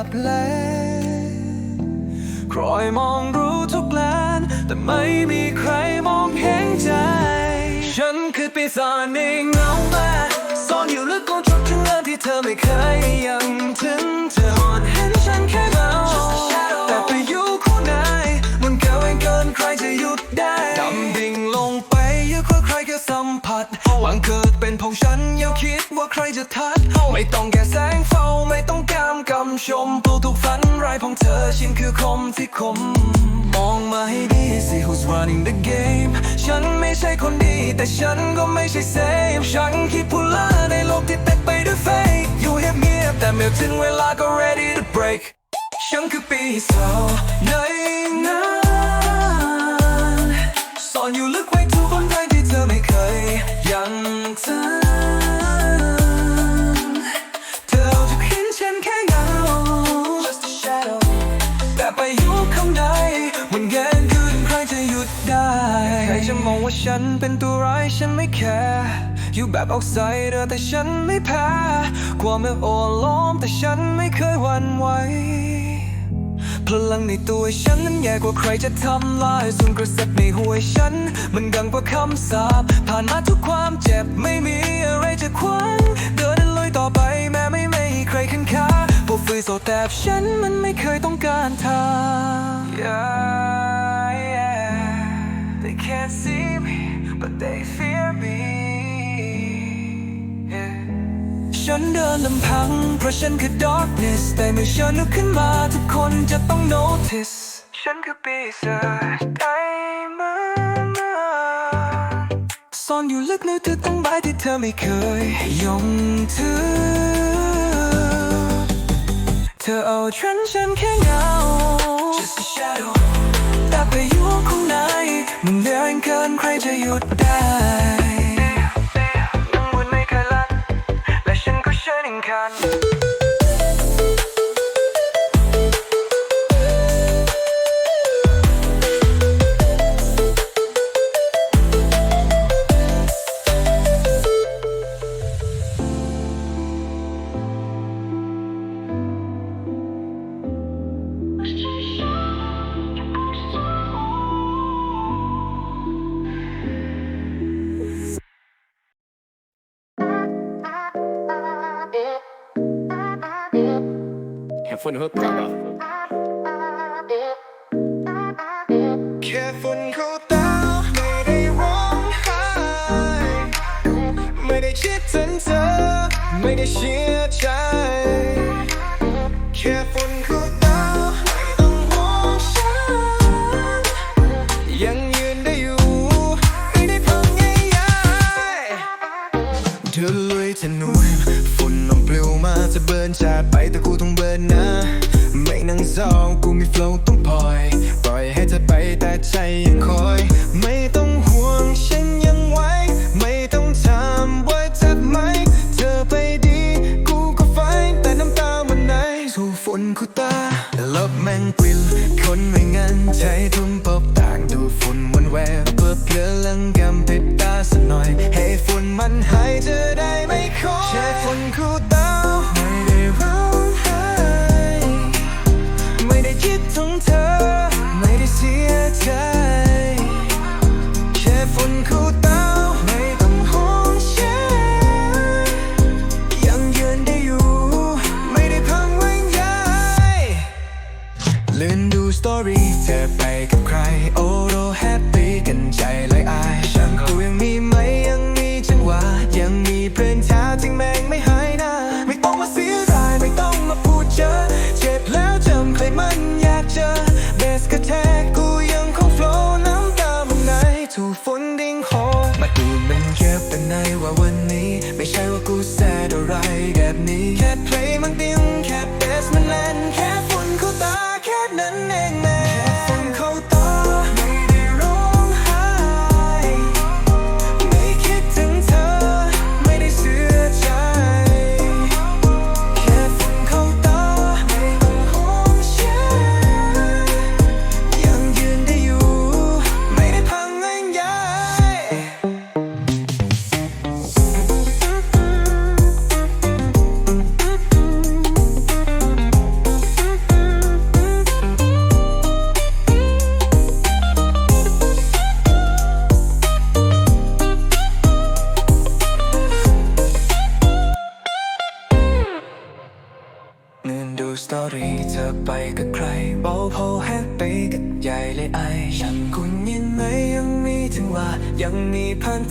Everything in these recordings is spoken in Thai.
เคยหลับไหลคอยมองรู้ทุกแลนแต่ไม่มีใครมองเห็นใจ ฉันคือปีศาจในเงาแม่ซ่อนอยู่ลึกกว่าทุกเรื่องที่เธอไม่เคยยังถึงเธ เป็นของฉันอย่าคิดว่าใครจะทัดไม่ต้องแก่แสงเฝ้าไม่ต้องการกำชมปลุกทุกฝันร้ายของเธอฉันคือคมที่คม มองมาให้ดีสิ who's running the game ฉันไม่ใช่คนดี แต่ฉันก็ไม่ใช่เซฟฉันคิดพูล่าในโลกที่เต็มไปด้วย fake อยู่เงียบๆแต่เมื่อถึงเวลาก็ ready to break ฉันคือปีศาจในนั้นซ่อนอยู่ลึกไว้ทุ งเธอเอาจะเห็นฉันแค่เงา Just a shadow แต่ไปอยู่ข้างในมันแย่งคืนใครจะหยุดได้ ใครจะมองว่าฉันเป็นตัวร้ายฉันไม่แคร์อยู่แบบเอาไซเดอร์แต่ฉันไม่แพ้ ความไม่โอล้อมแต่ฉันไม่เคยหวั่นไหว พลังในตัวฉันนั้นใหญ่กว่าใครจะทำลายส่วนกระแสในหัวฉัน มันดังกว่าคำสาปผ่านมาทุกความเจ็บไม่มีอะไรจะขวางเดินลุยต่อไปแม้ไม่ไม่มีใครขันขาพวกฟื้นโซแต่ฉันมันไม่เคยต้องการทาง yeah, yeah. They can't see me but they fear me. ฉันเดินลำพัง เพราะฉันคือ darkness แต่เมื่อฉันลุกขึ้นมาทุกคนจะต้อง notice ฉันคือปีศาจไดมอนซ่อนอยู่ลึกในเธอต้องใบที่เธอไม่เคยยงถึงเธอเอาฉันฉันแค่เงา Just a shadow แต่ไปอยู่ข้างในมันแรงเกินใครจะหยุดได้ เเฮิร์บกับแค่ฝุ่นเขาตาไม่ได้ร้องไห้ไม่ได้คิดถึงเธอ ไม่ได้เชื่อใจ ลบแมงกวิลคนไม่งั้นใช้ทุ่มปบต่างดูฝุ่นมันแววเพื่อเพลือลังกำพริบตาสักหน่อย ให้ฝุ่นมันหายจะได้ไม่คอยแช่ฝุ่นคู่ตาไม่ได้รู้ มันอยากเจอเบสกระแทกกูยังคงโฟล์น้ำตามันไหนถูกฝนดิ้งโหมาดูมันเก็บเป็นในว่าวันนี้ ไม่ใช่ว่ากูแซดอะไรแบบนี้ แค่เพลงมันดิ้งแค่เบสมันแลนแค่ฝุ่นเข้าตาแค่นั้นเองนะ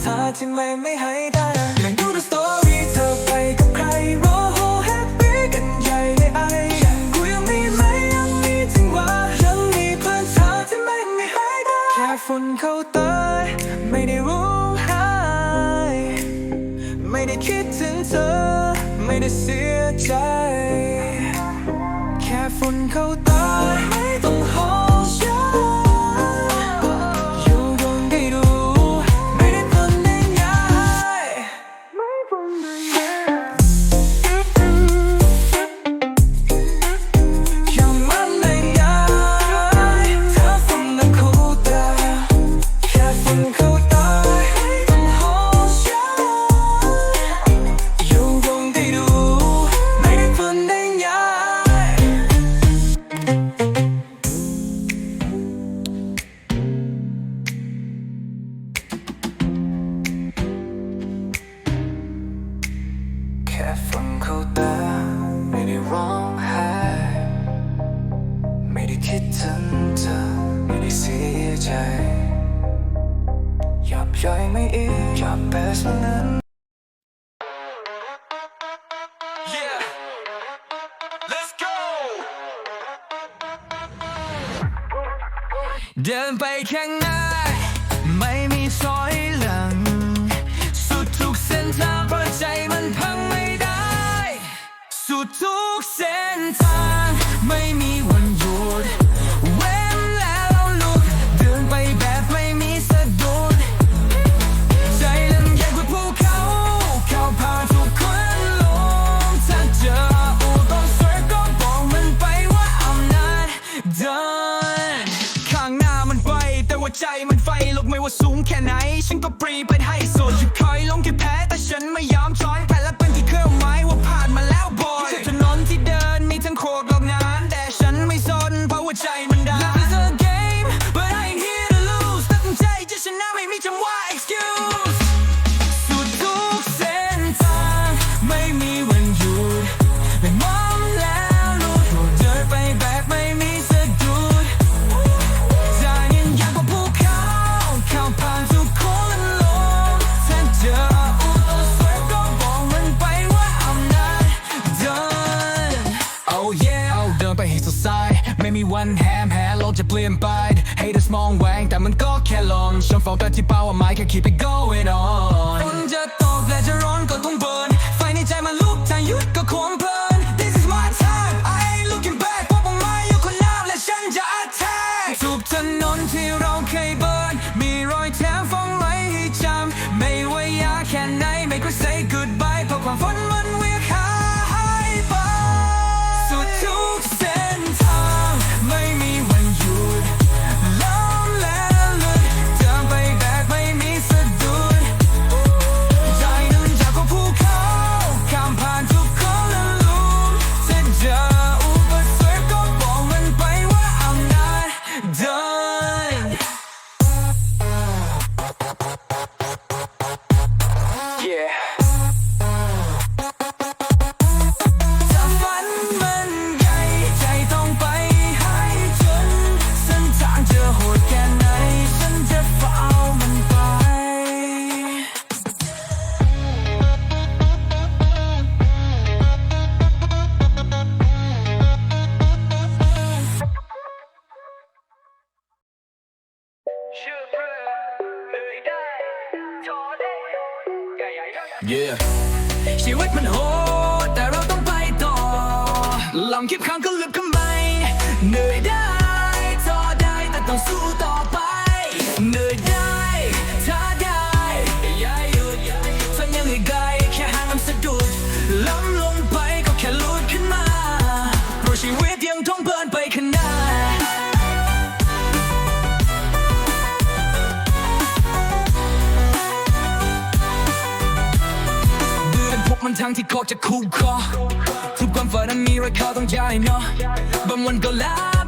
เธอที่ไม่ไม่ให้ ได้คิดถึงเธอไม่ได้เสียใจยอมย่อยไม่อีกยอมแบบนั้น Yeah Let's เดินไปข้างหน้า ไม่มีซอยหลัง สุดทุกเส้นทางเพราะใจมันพังไม่ได้ สุดทุก เดิน ข้างหน้ามันไฟแต่ว่าใจมันไฟลุกไม่ว่าสูงแค่ไหน ฉันก็ปรีไปให้สุดคอยลงแค่แพ้แต่ฉันไม่ยอมถอยแพ้และ แฮมแฮโลกจะเปลี่ยนไป haters มองแหวงแต่มันก็แค่ลมชมนเฝ้าแต่ที่เป้าว่าไม่แค่ keep it going on ฝนจะตกและจะร้อนก็ต้องเบิร์นไฟในใจมันลุกถ้าหยุดก็คงเพลิน อกจะคู่คอทุกความฝันนั้นมีราคาต้องจ่ายเนาะบางวันก็แล้ว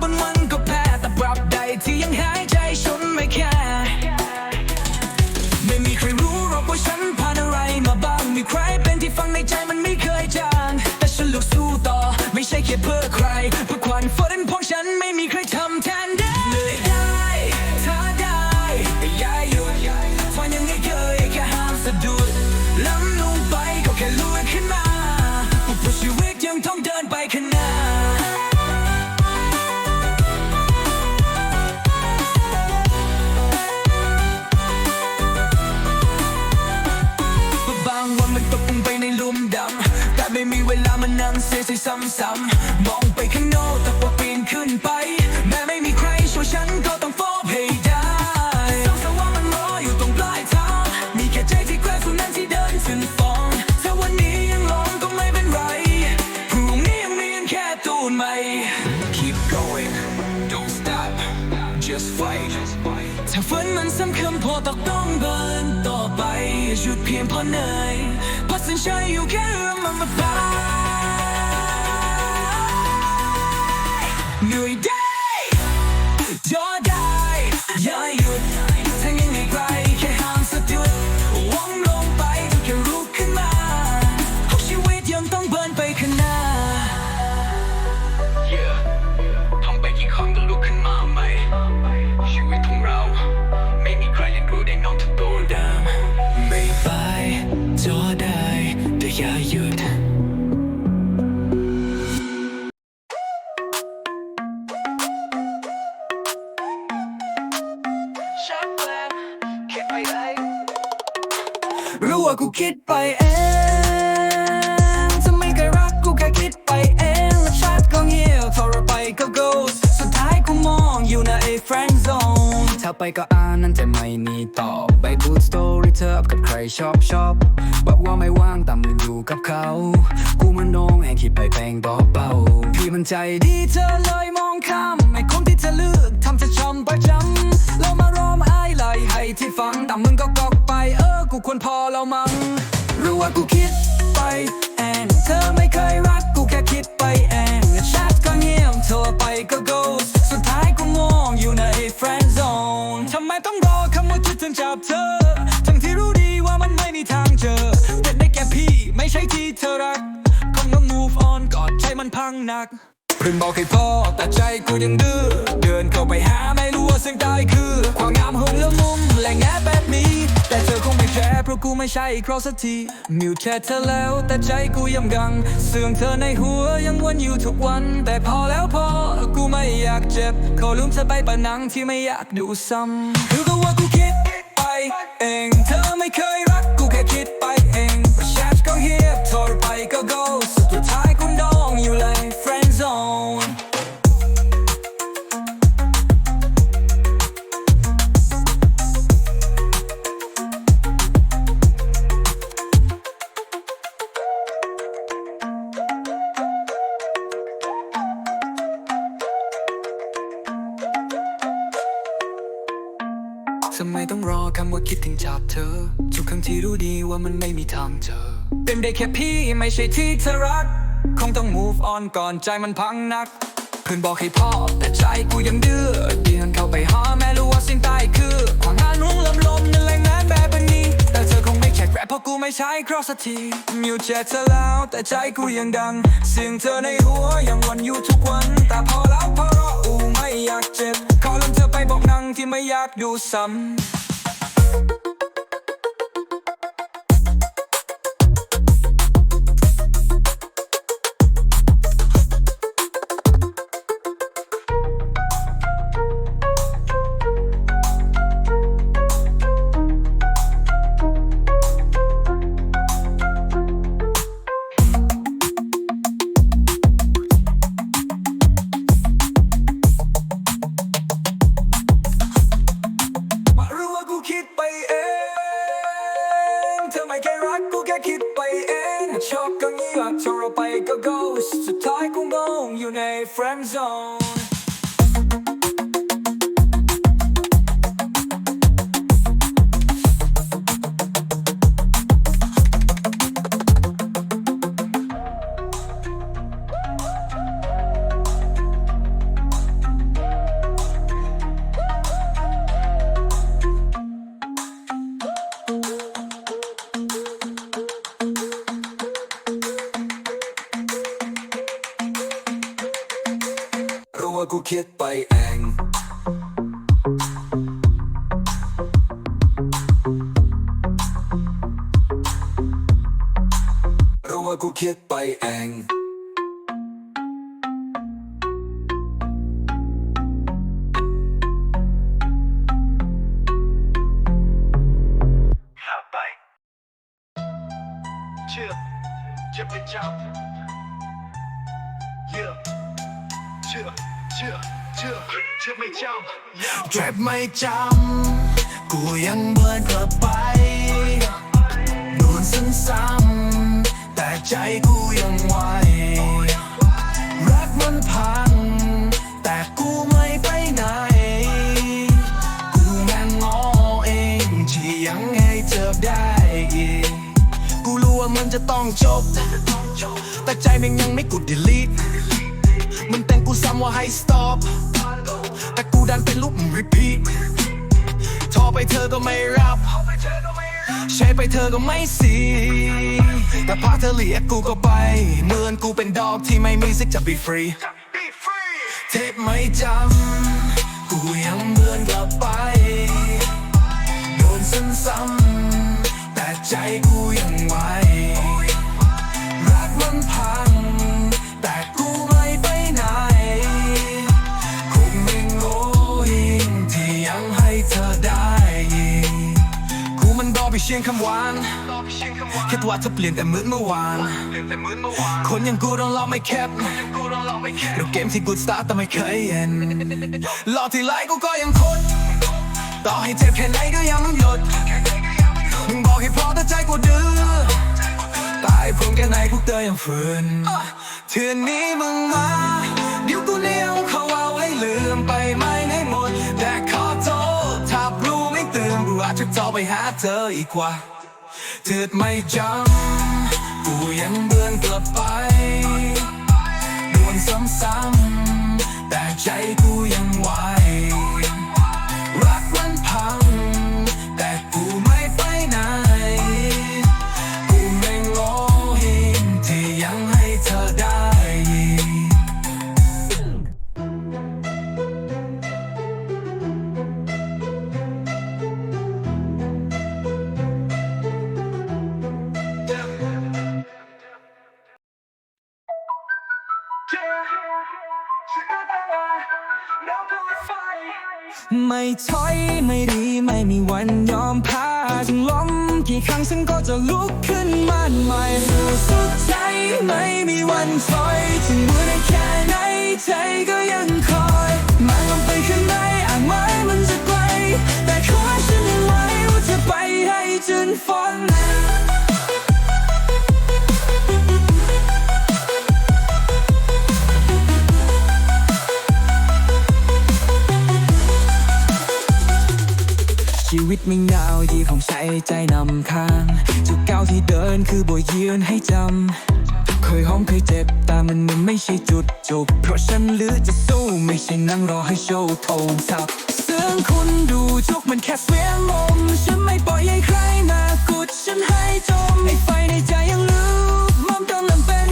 มานั่งเสียใจซ้ำๆมองไปข้างนอกแต่พอปีนขึ้นไป แม้ไม่มีใครช่วยฉันก็ต้องฟ้องให้ได้สงสัยว่ามันรออยู่ตรงปลายทางมีแค่ใจที่แกร่งเท่านั้นที่เดินถึงฝันถ้าวันนี้ยังลองก็ไม่เป็นไรพรุ่งนี้ยังมีแค่ตูนใหม่ Keep going don't stop just fight ถ้าฝันมันสำคัญพอต้องต้องเดินต่อไปหยุดเพียงเพราะเหนื่อยเพราะสัญชัยอยู่แค่เรื่องมันมาไปเหนื่อย ได้จ รู้ว่ากูคิดไปเองจะไม่เคยรักกูแค่คิดไปเองและชัดก็เงียบพอเราไปก็ ghost สุดท้ายกูมองอยู่ใน friend zone ถ้าไปก็อ่านนั้นจะไม่มีตอบไปบูดสตอรี่เธอกับใครชอบชอบบอกว่าไม่ว่างต่มึงอยู่กับเขา กูมันน้องแห่งคิดไปแปลงบอกเบาพี่มันใจดีเธอเลยมอง ข้ามไอ้คนที่เธอเลือกทำจะชมประจำแล้วมารอมไอ้ไหลให้ที่ฟังแต่มึงก็กอกไปเออกูควรพอแล้วมั้งรู้ว่ากูคิดไปเองเธอไม่เคยรักกูแค่คิดไปเองแชทก็เงียบโทรไปก็ ghost สุดท้ายกูมองอยู่ใน friend zone ทำไมต้องรอคำว่าคิดถึงจับเธอ ทั้งที่รู้ดีว่ามันไม่มีทางเจอเป็นได้แค่พี่ไม่ใช่ที่เธอรักคงต้อง move on ก่อนใจมันพังหนัก เพิ่งบอกให้พอแต่ใจกูยังดื้อเดินเข้าไปหาไม่รู้ว่าสิ่งใดคือ ความงามหงละมุมและแง่แบบนี้ แต่เธอคงไม่แคร์เพราะกูไม่ใช่ครอสักทีมิวแค่เธอแล้วแต่ใจกูยังกัง เสื่องเธอในหัวยังวนอยู่ทุกวัน แต่พอแล้วพอกูไม่อยากเจ็บขอลืมเธอไปปะนังที่ไม่อยากดูซ้ำรู้ก็ว่ากูคิดไปเอง เธอไม่เคยรักกูแค่คิด ว่ามันไม่มีทางเจอ เป็นได้แค่พี่ไม่ใช่ที่เธอรัก คงต้อง move on ก่อนใจมันพังนักเพื่อนบอกให้พ่อแต่ใจกูยังดื้อเดินเข้าไปหาแม่รู้ว่าสิ่งใต้คือความงานนุ่งลำลมนั่นแหละงานแบบนี้ แต่เธอคงไม่แข็งแรงเพราะกูไม่ใช่ครอสสักทีมิวเจ็ดเธอแล้วแต่ใจกูยังดัง เสียงเธอในหัวยังวนอยู่ทุกวัน แต่พอแล้วพอรออูไม่อยากเจ็บขอลืมเธอไปบอกนังที่ไม่อยากดูซ้ำ เชื่อไม่จำเชื่อเชื่อเชื่อเชื่อเชื่อไม่จำเจ็บไม่จำกูยังเบินกลับไปโดนซ้ำๆแต่ใจกูยังไหวรักมันพัง ต้องจบ แต่ใจม่งยังไม่กด delete มันแต่งกูซ้ำว่าให้ stop แต่กูดันเป็นลูก repeat โทรไปเธอก็ไม่รับใช้ไปเธอก็ไม่สีแต่พาเธอเรียกกูก็ไปเหมือนกูเป็นดอกที่ไม่มีสิทธิ์จะ be free เทปไม่จำกูยังเบือนกลับไปโดนซ้ำๆแต่ใจกูยัง งคำหวานคิดว่าเธอเปลี่ยนแต่เหมือนเมื่อวาน คนอย่างกูต้องรอไม่แคบแล้วเกมที่กูสตาร์ทแต่ไม่เคยเห็นรอที่ไรกูก็ยังคดต่อให้เจ็บแค่ไหนก็ยังไม่หยุดมึงบอกให้พอแต่ใจกูดื้อตายพร้อมแค่ไหนกูเตยยังฝืนเทือนนี้มึงมาเดี๋ยวกูเลี้ยว จจะต่อไปหาเธออีกกว่าเถิดไม่จำกูยังเบือนกลับไปดวนซ้ำๆแต่ใจกูยังไหว ไม่ถอยไม่ดีไม่มีวันยอมแพ้ถึงล้มกี่ครั้งฉันก็จะลุกขึ้นมาใหม่สุดใจไม่มีวันถอยถึงมือได้แค่ไหนใจก็ยังคอยมันลงไปข้างในอ่างไม้มันจะไกลแต่ขอฉันยังไว้ว่าจะไปให้จนฝัน ชีวิตไม่ยาวดีของใช้ใจนำข้างจุดก้าวที่เดินคือบทยืนให้จำ เคยห้องเคยเจ็บแต่มันมันไม่ใช่จุดจบ เพราะฉันเลือจะสู้ไม่ใช่นั่งรอให้โชว์โทงทับซึ่งคุณดูทุกมันแค่เสียงลมฉันไม่ปล่อยให้ใครมากดฉันให้จมไอ้ไฟในใจยังลุกมันกำลังเป็น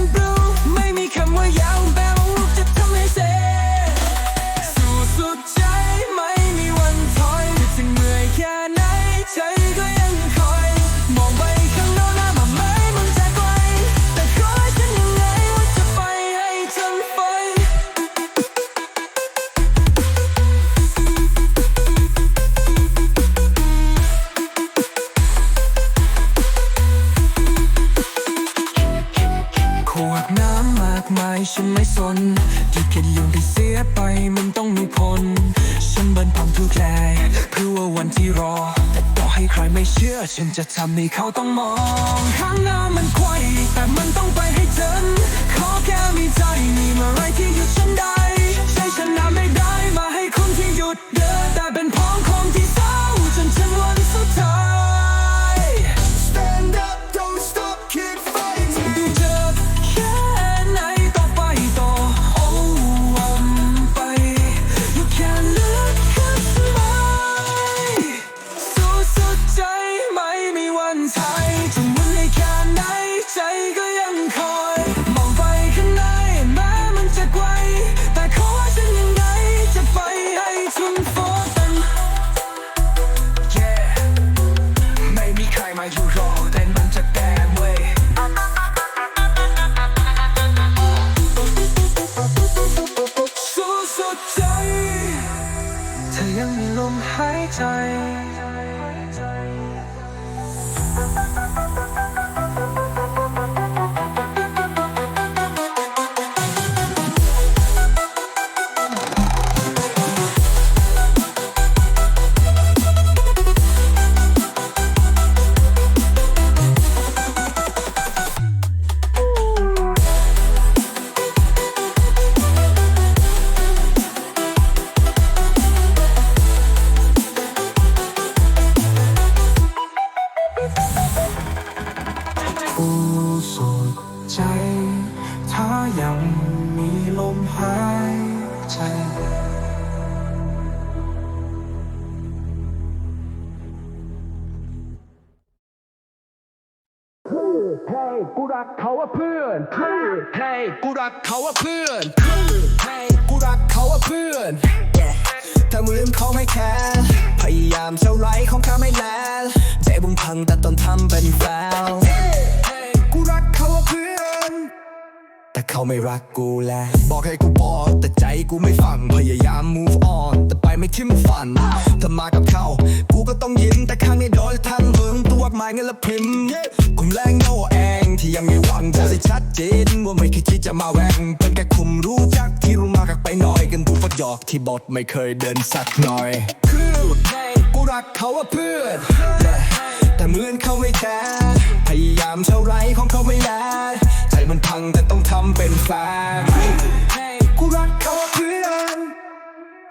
ฉันจะทำให้เขาต้องมองข้างหน้ามันไกวแต่มันต้อง พังแต่ตอนทำเป็นแฟวกูรักเขาว่าเพื่อนแต่เขาไม่รักกูแลบอกให้กูบอกแต่ใจกูไม่ฟังพยายาม move on แต่ไปไม่ทิมฝันถ้ามากับเขากูก็ต้องยิ้มแต่ข้างในโดนทางเบิ่งตัวหมายเงินละพิมพ์คุมแรงโง่เองที่ยังมีหวังจะได้ชัดเจนว่าไม่เคยคิดจะมาแหวงเป็นแค่คุมรู้จักที่รู้มากักไปหน่อยกันดูประหยอกที่บทไม่เคยเดินสักหน่อยคือกูรักเขาว่าเพื่อน แต่เหมือนเขาไม่แคร์พยายามเท่าไรของเขาไม่แลใจมันพังแต่ต้องทำเป็นแฟนกูรักเขาว่าเพื่อน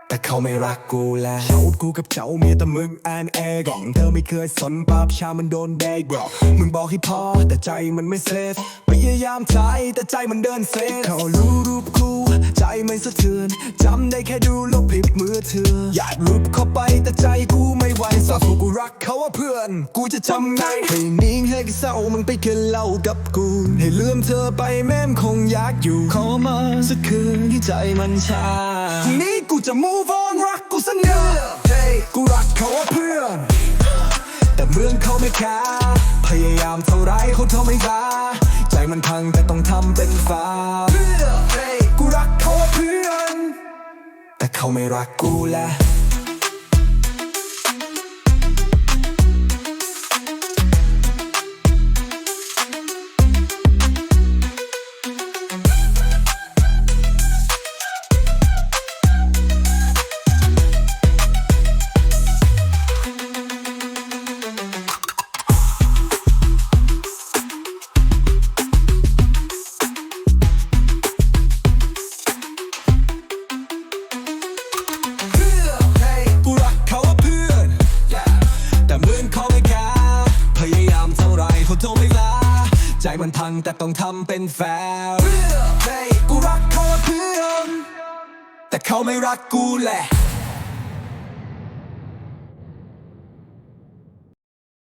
แต่เขาไม่รักกูแล้วเจ้ากูกับเจ้าเมียแต่มึงแอนแอกล่องเธอไม่เคยสนปาบชามันโดนแดกบอกมึงบอกให้พอแต่ใจมันไม่เซฟพยายามใจแต่ใจมันเดินเซฟเขารู้รูปกูใจไม่สะเทือนจำได้แค่ดูลบผิดมือเธอ อยากรูปเข้าไปแต่ใจกูไม่ไหวสาบกูรักเขาว่าเพื่อน กูจะทำไงให้นิ่งให้เศร้ามึงไปกินเหล้ากับกู ให้ลืมเธอไปแม่มคงอยากอยู่ขอมาสักคืนที่ใจมันชาทีนี้กูจะ move on รักกูสัญญาเฮ้ยกูรักเขาว่าเพื่อน แต่เมืองเขาไม่แคร์พยายามเท่าไรเขาเท่าไม่ฟ้า ใจมันพังแต่ต้องทำเป็นฟ้าเพื่อเฮ้ยกูรักเขาว่าเพื่อน แต่เขาไม่รักกูแล้ว เ